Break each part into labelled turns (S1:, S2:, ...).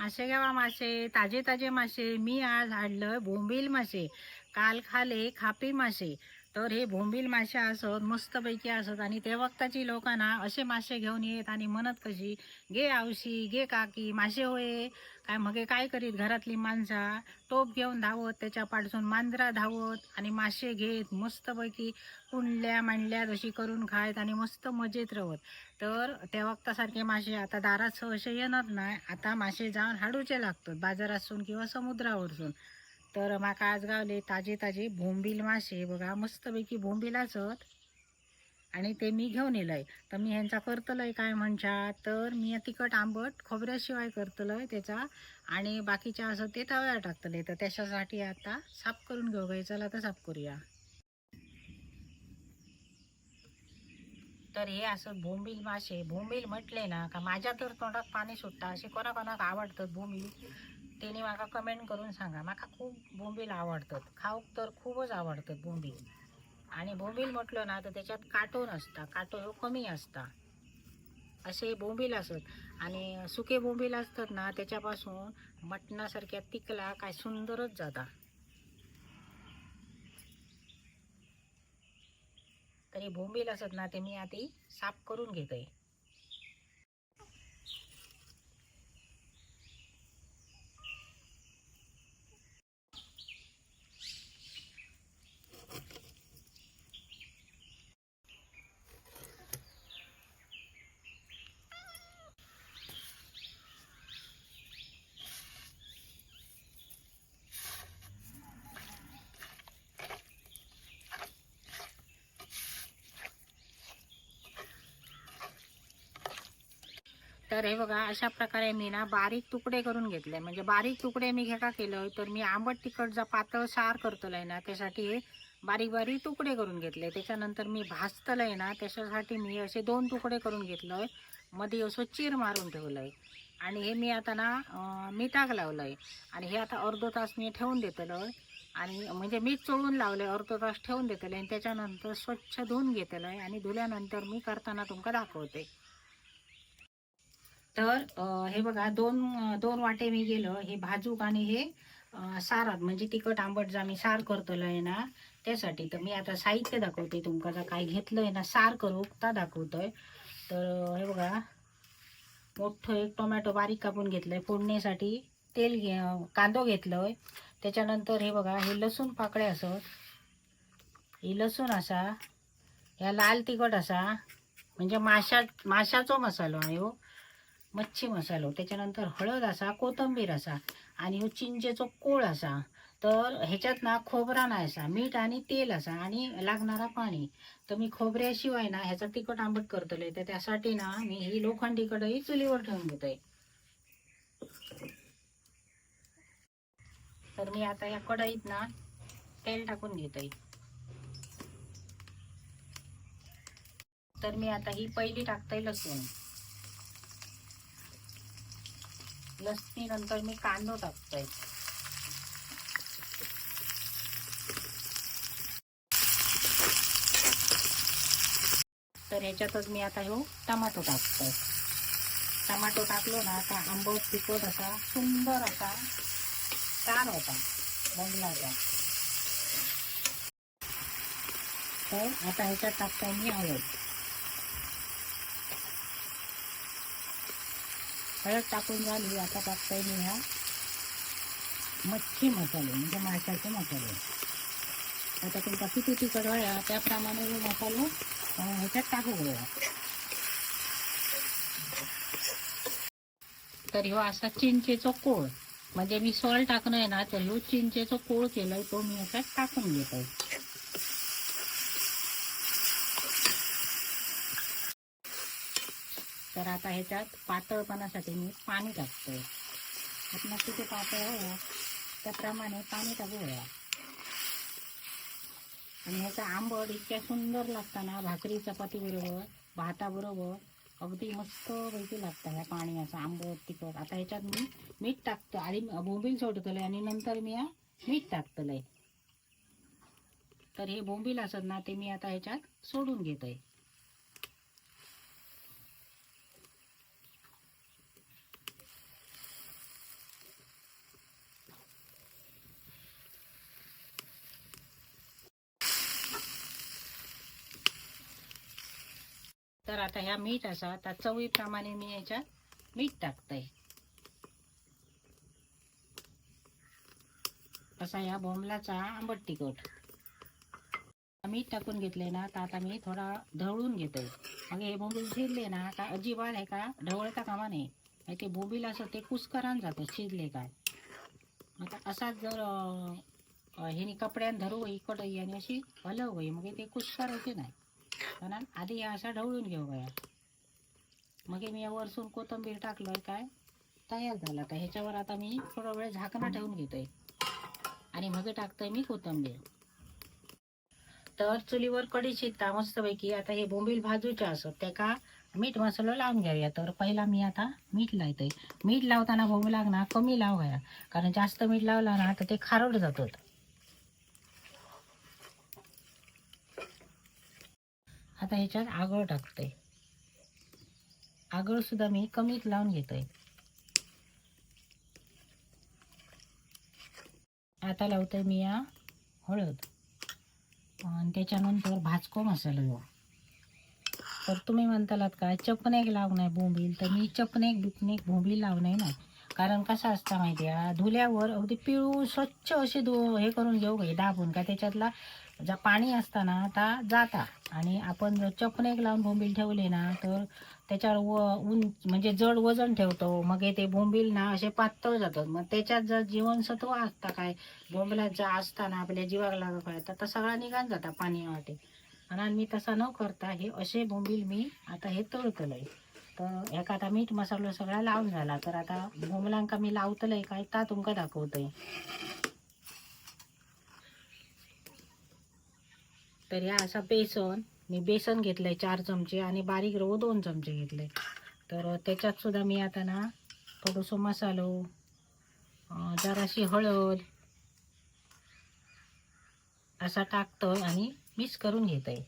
S1: मासे घ्यावा मासे ताजे ताजे मासे. मी आज हाडलं बोंबील मासे काल खाले खापी मासे. तर हे भोंबील मासे असत मस्तपैकी असत आणि ते वक्ताची लोकांना असे मासे घेऊन येत आणि म्हणत कशी गे आवशी गे काकी मासे होय. काय मगे काय करीत घरातली माणसा? टोप घेऊन धावत त्याच्या पाडसून मांजरा धावत आणि मासे घेत मस्तपैकी कुंडल्या मांडल्या तशी करून खायत आणि मस्त मजेत राहत तर त्या वक्तासारखे मासे आता दारात सहसे येणार नाही. आता मासे जाऊन हाडूचे लागतात बाजारातून किंवा समुद्रावरसून. तर माका आज गावले ताजे ताजे भोंबील मासे बघा मस्तपैकी भोंबील असत. आणि ते मी घेऊन येलंय. तर मी ह्यांचा करतलंय काय म्हणच्या तर मी तिखट आंबट खोबऱ्याशिवाय करतलंय त्याचा. आणि बाकीच्या असं ते तव्यावर टाकतलंय. तर त्याच्यासाठी आता साफ करून घेऊ गाय चला तर साफ करूया. तर हे असं भोंबील मासे. भोंबील म्हटले ना का माझ्या तर तोंडात पाणी सुटतं. असे कोणाकोणाक कोणाक आवडतात तेणी म्हाका कमेंट करून सांगा. म्हाका खूप बोंबील आवडतात. खाऊक तर खूपच आवडतात बोंबील. आणि बोंबील म्हटलं ना तर त्याच्यात काटो नसता. काटो ह्यो कमी असता. असे बोंबील असत आणि सुके बोंबील असतात ना त्याच्यापासून मटणासारख्या तिकला काय सुंदरच जाता. तरी बोंबील असत ना ते मी आधी साफ करून घेते. तर हे बघा अशा प्रकारे मी ना बारीक तुकडे करून घेतले. म्हणजे बारीक तुकडे मी घेका केलं तर मी आंबट तिखट जा पातळ सार करतलंय ना त्यासाठी हे बारीक बारीक तुकडे करून घेतले. त्याच्यानंतर मी भाजतलंय ना त्याच्यासाठी मी असे दोन तुकडे करून घेतलंय. मध्ये असं चीर मारून ठेवलंय. आणि हे मी आता ना अं, मिठाक लावलंय. आणि हे आता अर्धो तास मी ठेवून देतलं आणि म्हणजे मीठ चोळून लावलंय अर्धो तास ठेवून देतलं आणि त्याच्यानंतर स्वच्छ धुवून घेतलंय. आणि धुल्यानंतर मी करताना तुमका दाखवते. तर हे बघा दोन दोन वाटे मी गेलं. हे भाजूक आणि हे सारात म्हणजे तिखट आंबट जा मी सार करतलोय ना त्यासाठी. तर मी आता साहित्य दाखवते तुमका. जर काय घेतलंय ना सार करू ता दाखवतोय. तर हे बघा मोठं एक टोमॅटो बारीक कापून घेतलंय. फोडणीसाठी तेल घे कांदो कांदो घेतलोय. त्याच्यानंतर हे बघा हे लसूण पाकळे असत हे लसूण असा ह्या लाल तिखट असा. म्हणजे माशा माशाचो मसालो आहे हो. मच्छी मसालो त्याच्यानंतर हळद असा कोथंबीर असा आणि हो चिंचेचो कोळ असा. तर ह्याच्यात ना खोबरा नाही असा मीठ आणि तेल असा आणि लागणारा पाणी. तर मी खोबऱ्याशिवाय ना ह्याचा तिखट आंबट करतले तर त्यासाठी ना मी ही लोखंडी कढई चुलीवर ठेवून घेतोय तर मी आता या कढईत ना तेल टाकून घेतोय. तर मी आता ही पहिली टाकतोय लसूण. लसणी नंतर मी कांदो टाकतोय. तर ह्याच्यातच मी आता हो टमाटो टाकतोय. टमाटो टाकलो ना आता आंबट तिखट असा सुंदर असा छान होता. बंगलाचा तर आता ह्याच्यात टाकतोय मी हळद. हळद टाकून झाली आता टाकताय मी ह्या मच्छी मसाले म्हणजे माशाचे मसाले. आता तुमचा किती तिखट वळा त्याप्रमाणे मी मसाले ह्याच्यात टाकू गोळा तर ह्यो असा चिंचेचा कोळ. म्हणजे मी सॉल्ट टाकणं आहे ना तर ह्यो चिंचेचा कोळ केलाय तो मी ह्याच्यात टाकून घेतोय. तर आता ह्याच्यात पातळपणासाठी मी पाणी टाकतो आपण किती पातळ हवं त्याप्रमाणे पाणी टाकूया आणि ह्याचा आंबट इतक्या सुंदर लागताना भाकरी चपातीबरोबर भाताबरोबर. अगदी मस्त पैकी लागतं ह्या पाणी असं आंबट तिखट. आता ह्याच्यात मी मीठ टाकतो आणि बोंबील सोडतलं आणि नंतर मी या मीठ टाकतलंय तर हे बोंबील असत ना ते मी आता ह्याच्यात सोडून घेतोय. तर आता ह्या मीठ असा आता चवीप्रमाणे मी याच्यात मीठ टाकते असा ह्या बोंबलाचा आंबट तिखट. मीठ टाकून घेतले ना तर आता मी थोडा ढवळून घेतोय. मग हे बोंबील शिजले ना का अजिबात आहे का ढवळता कामा नाही ते बोंबील असं ते कुसकरान जातं शिजले काय आता असाच जर ह्यानी कपड्यान धरू इकडं आणि अशी हलव मग ते कुसकार होते नाही म्हणा आधी या असा ढवळून घेऊ गया मग मी या वरसून कोथिंबीर टाकलोय काय? तयार झाला. तर ह्याच्यावर आता मी थोडा वेळ झाकणं ठेवून घेतोय. आणि मग टाकतोय मी कोथंबीर. तर चुलीवर कढी शिजता मस्तपैकी. आता हे बोंबील भाजूचे असत त्या का मीठ मसाला लावून घ्याऊया तर पहिला मी आता मीठ लावतोय. मीठ लावताना बोंबीलाक ना कमी लावूया कारण जास्त मीठ लावला ना तर ते खारट जातात. आता ह्याच्यात आगळ टाकते आगळ सुद्धा मी कमीत लावून घेतोय. आता लावतोय मी या हळद. आणि त्याच्यानंतर भाजको मसाला लावू. तर तुम्ही म्हणतालात का चपनेक लावणार भोंबील बोंबील तर मी चपनेक बिपनेक बोंबील लावणार नाही ना. कारण कसं असतं माहिती आहे धुल्यावर अगदी पिळू स्वच्छ असे धु हे करून घेऊ घे दाबून का त्याच्यातला ज्या पाणी असताना ता जाता. आणि आपण जर चपनेक लावून बोंबील ठेवले ना तर त्याच्यावर व ऊन म्हणजे जड वजन ठेवतो. मग हे ते बोंबील ना असे पातळ जातात. मग त्याच्यात जर जीवनसत्व असता काय बोंबलात जर असताना आपल्या जीवाक लागत काय तर सगळा निघान जाता पाणी वाटे आणि मी तसा न करता हे असे बोंबील मी आता हे तळतलंय. तर एका आता मीठ मसालो सगळा लावून झाला. तर आता बोंबलांका मी लावतलंय काय ता तुमका दाखवतंय. तर ह्या असा बेसन मी बेसन घेतलंय चार चमचे आणि बारीक रवो दोन चमचे घेतले. तर त्याच्यात सुद्धा मी आता ना थोडंसं मसालो जराशी हळद असा टाकतोय आणि मिक्स करून घेतोय.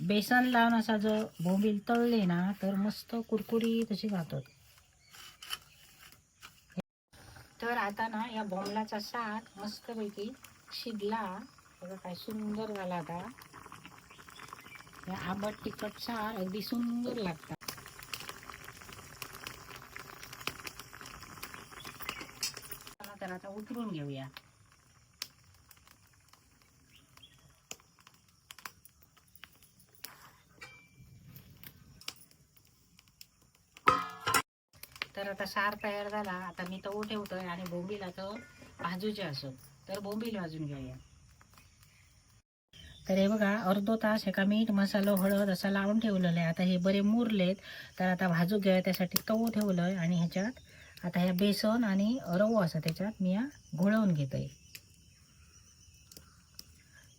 S1: बेसन लावून असा जर भोंबील तळले ना तर मस्त कुरकुरी तशी खातात तर आता ना या बोंबलाचा साठ मस्तपैकी शिजला. बघा काय सुंदर झाला आता. या आंबट तिखट सार अगदी सुंदर लागतात तर आता उतरून घेऊया. तर आता सार तयार झाला. आता मी तो ठेवतोय आणि बोंबीला आता भाजूचे असो. तर बोंबील भाजून घेऊया. तर हे बघा अर्धो तास एका मीठ मसालो हळद असा लावून ठेवलेलं आहे. आता हे बरे मुरलेत. तर आता भाजू घ्या त्यासाठी तवो ठेवलंय आणि ह्याच्यात आता ह्या बेसन आणि रवो असं त्याच्यात मी या घोळवून घेतोय.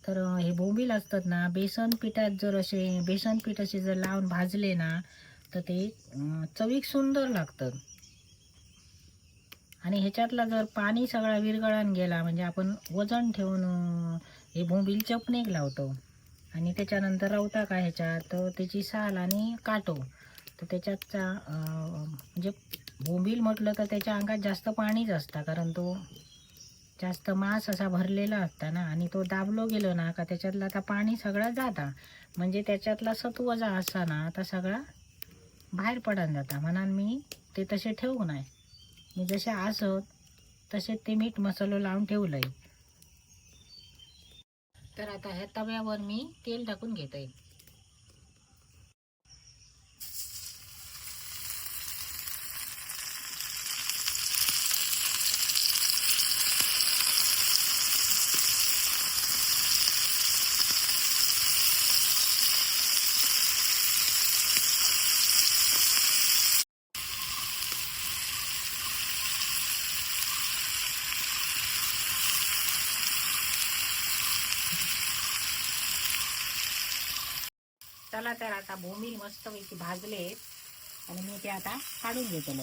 S1: तर हे बोंबील असतात ना बेसन पिठात जर असे बेसन पीठ असे जर लावून भाजले ना तर ते. चवीक सुंदर लागतं. आणि ह्याच्यातला जर पाणी सगळा विरगळान गेला म्हणजे आपण वजन ठेवून हे भोंबील चपणीक लावतो. आणि त्याच्यानंतर रवता का ह्याच्यात तर त्याची साल आणि काटो. तर त्याच्यातचा म्हणजे बोंबील म्हटलं तर त्याच्या अंगात जास्त पाणीच असतं कारण तो जास्त मांस असा भरलेला असता ना आणि तो दाबलो गेलो ना का त्याच्यातला आता पाणी सगळा जाता. म्हणजे त्याच्यातला सत्व जा असा ना आता सगळा बाहेर पडन जाता. म्हणून मी ते तसे ठेवू नाही मी जसे असत तसे ते मीठ मसालो लावून ठेवलंय. तर आता ह्या तव्यावर मी तेल टाकून घेतोय चला तर आता बोंबील मस्तपैकी भाजले. आणि मी ते आता काढून घेतलं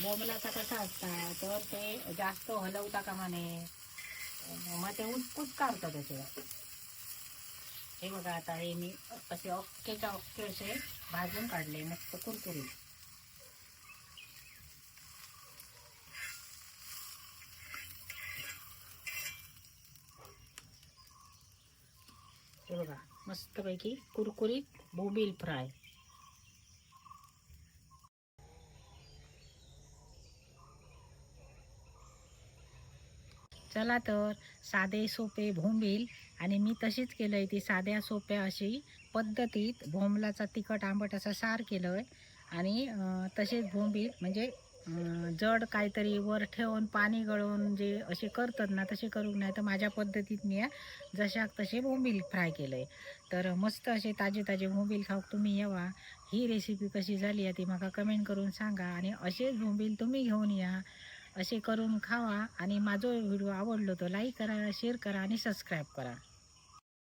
S1: बोमलाचा कसा असता तर ते जास्त हलवता कामा नये मग ते उचकूच काढतं त्याचे हे बघा आता हे मी असे अख्खेच्या अख्खे असे भाजून काढले मस्त कुरकुरीत. हे बघा मस्तपैकी कुरकुरीत बोबील फ्राय. चला तर साधे सोपे भोंबील आणि मी तशीच केलं आहे ती साध्या सोप्या अशी पद्धतीत भोंबलाचा तिखट आंबट असा सार केलं आहे आणि तसेच भोंबील म्हणजे जड काहीतरी वर ठेवून पाणी गळवून जे असे करतात ना तसे करू नाही तर माझ्या पद्धतीत मी या जशा तसे बोंबील फ्राय केलं आहे तर मस्त असे ताजे ताजे बोंबील खाऊक तुम्ही येवा. ही रेसिपी कशी झाली आहे ती मला कमेंट करून सांगा आणि असेच बोंबील तुम्ही घेऊन या. असे करून खावा आणि माझा व्हिडिओ आवडलो तर लाईक करा शेअर करा आणि सबस्क्राईब करा.